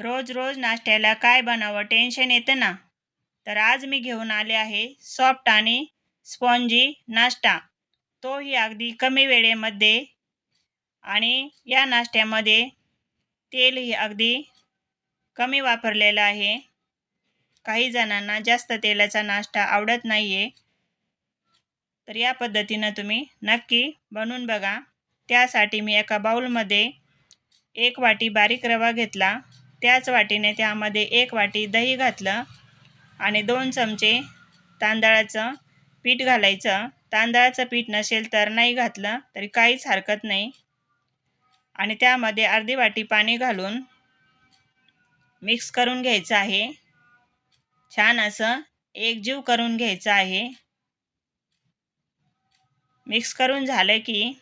रोज रोज नाश्त्याला काय बनावं? टेन्शन येतं ना? तर आज मी घेऊन आले आहे सॉफ्ट आणि स्पॉन्जी नाश्ता. तोही अगदी कमी वेळेमध्ये आणि या नाश्त्यामध्ये तेलही अगदी कमी वापरलेलं आहे. काही जणांना जास्त तेलाचा नाश्ता आवडत नाही आहे तर या पद्धतीनं तुम्ही नक्की बनवून बघा. त्यासाठी मी एका बाऊलमध्ये एक वाटी बारीक रवा घेतला. त्याच वाटीने त्यामध्ये एक वाटी दही घातलं आणि दोन चमचे तांदळाचं पीठ घालायचं. तांदळाचं पीठ नसेल तर नाही घातलं तरी काहीच हरकत नाही. आणि त्यामध्ये अर्धी वाटी पाणी घालून मिक्स करून घ्यायचं आहे. छान असं एकजीव करून घ्यायचं आहे. मिक्स करून झालं की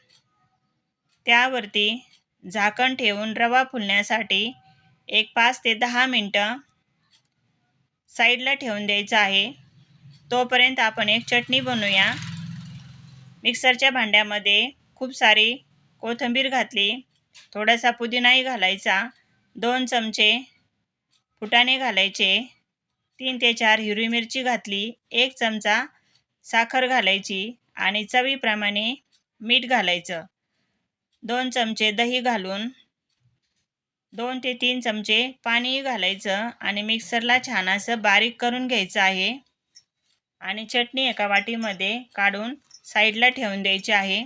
त्यावरती झाकण ठेवून रवा फुलण्यासाठी एक पाच ते दहा मिनटं साईडला ठेवून द्यायचं आहे. तोपर्यंत आपण एक चटणी बनवूया. मिक्सरच्या भांड्यामध्ये खूप सारी कोथिंबीर घातली. थोडासा पुदिनाही घालायचा. दोन चमचे फुटाणे घालायचे. तीन ते चार हिरवी मिरची घातली. एक चमचा साखर घालायची आणि चवीप्रमाणे मीठ घालायचं. दोन चमचे दही घालून दोन ते तीन चमचे पाणी घालायचं आणि मिक्सरला छान असं बारीक करून घ्यायचं आहे. आणि चटणी एका वाटीमध्ये काढून साईडला ठेवून द्यायची आहे.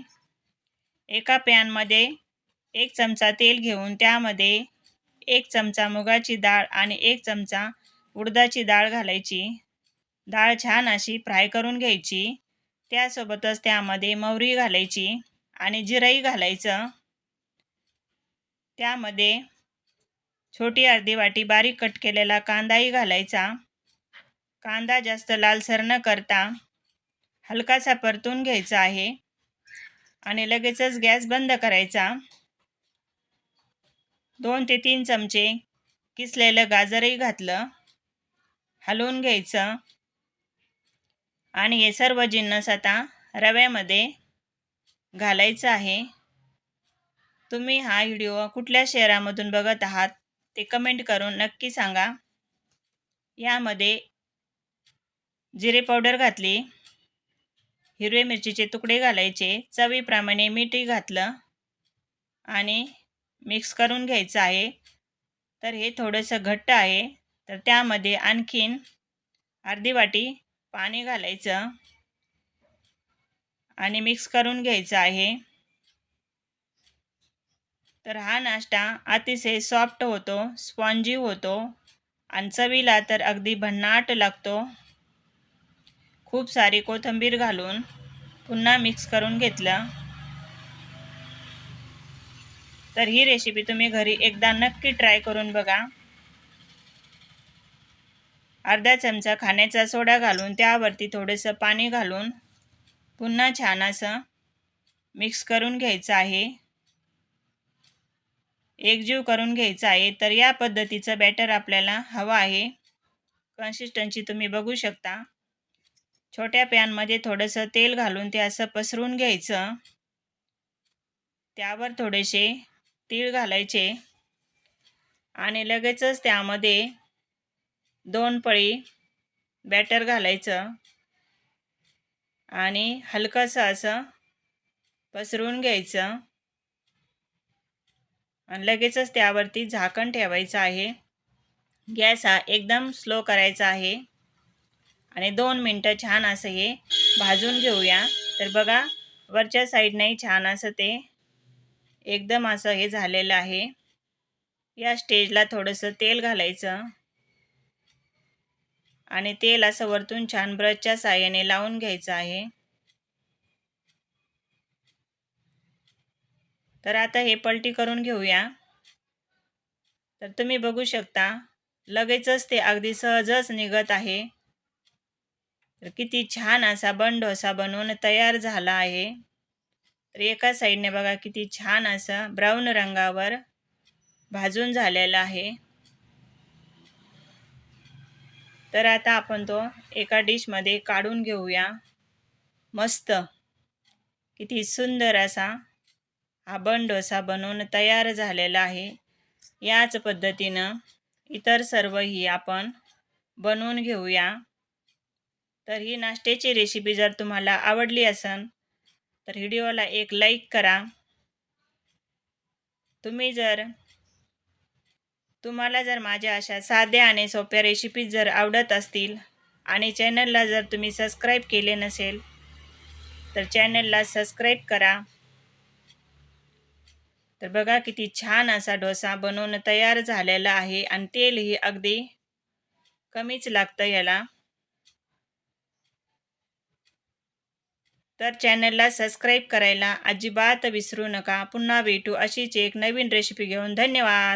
एका पॅनमध्ये एक चमचा तेल घेऊन त्यामध्ये एक चमचा मुगाची डाळ आणि एक चमचा उडदाची डाळ घालायची. डाळ छान अशी फ्राय करून घ्यायची. त्यासोबतच त्यामध्ये मोहरी घालायची आणि जिरंही घालायचं. त्यामध्ये छोटी अर्धी वाटी बारीक कट केलेला कांदाही घालायचा. कांदा जास्त लालसर न करता हलकासा परतून घ्यायचा आहे आणि लगेचच गॅस बंद करायचा. दोन ते तीन चमचे किसलेलं गाजरही घातलं हलवून घ्यायचं. आणि हे सर्व जिन्नस आता रव्यामध्ये घालायचं आहे. तुम्ही हा व्हिडिओ कुठल्या शहरामधून बघत आहात? ते कमेंट करून नक्की सांगा. यामध्ये जिरे पावडर घातली हिरवे मिरचीचे तुकडे घालायचे चवीप्रमाणे मीठही घातलं आणि मिक्स करून घ्यायचं आहे. तर हे थोडंसं घट्ट आहे. तर त्यामध्ये आणखीन अर्धी वाटी पाणी घालायचं आणि मिक्स करून घ्यायचं आहे. तर हा नाश्ता अतिशय सॉफ्ट होतो स्पॉन्जी होतो आणि चवीला तर अगदी भन्नाट लागतो. खूप सारी कोथिंबीर घालून पुन्हा मिक्स करून घेतलं. तर ही रेसिपी तुम्ही घरी एकदा नक्की ट्राय करून बघा. अर्धा चमचा खाण्याचा सोडा घालून त्यावरती थोडंसं पाणी घालून पुन्हा छान असं मिक्स करून घ्यायचं आहे. एकजीव करून घ्यायचं आहे तर या पद्धतीचं बॅटर आपल्याला हवं आहे. कन्सिस्टन्सी तुम्ही बघू शकता. छोट्या पॅनमध्ये थोडंसं तेल घालून ते असं पसरून घ्यायचं. त्यावर थोडेसे तीळ घालायचे. आणि लगेचच त्यामध्ये दोन पळी बॅटर घालायचं. आणि हलकंसं असं पसरून घ्यायचं. आणि लगेचच त्यावरती झाकण ठेवायचं आहे. गॅस हा एकदम स्लो करायचा आहे. आणि दोन मिनटं छान असं हे भाजून घेऊया. तर बघा वरच्या साईडनेही छान असं ते एकदम असं हे झालेलं आहे. या स्टेजला थोडंसं तेल घालायचं. आणि तेल असं वरतून छान ब्रशच्या साह्याने लावून घ्यायचं आहे. तर आता हे पलटी करून घेऊया. तर तुम्ही बघू शकता लगेचच ते अगदी सहजच निघत आहे. तर किती छान असा बंड डोसा बनवून तयार झाला आहे. तर एका साईडने बघा किती छान असं ब्राऊन रंगावर भाजून झालेला आहे. तर आता आपण तो एका डिशमध्ये काढून घेऊया. मस्त. किती सुंदर असा हा बन डोसा बनवून तयार झालेला आहे. याच पद्धतीनं इतर सर्वही आपण बनवून घेऊया. तर ही नाश्त्याची रेसिपी जर तुम्हाला आवडली असेल तर व्हिडिओला एक लाईक करा. तुम्ही जर तुम्हाला जर माझ्या अशा साध्या आणि सोप्या रेसिपीज जर आवडत असतील आणि चॅनलला जर तुम्ही सबस्क्राईब केले नसेल तर चॅनलला सबस्क्राईब करा. तर बघा किती छान असा डोसा बनवून तयार झालेला आहे आणि तेलही अगदी कमीच लागतं याला. तर चॅनलला सबस्क्राईब करायला अजिबात विसरू नका. पुन्हा भेटू अशीच एक नवीन रेसिपी घेऊन. धन्यवाद.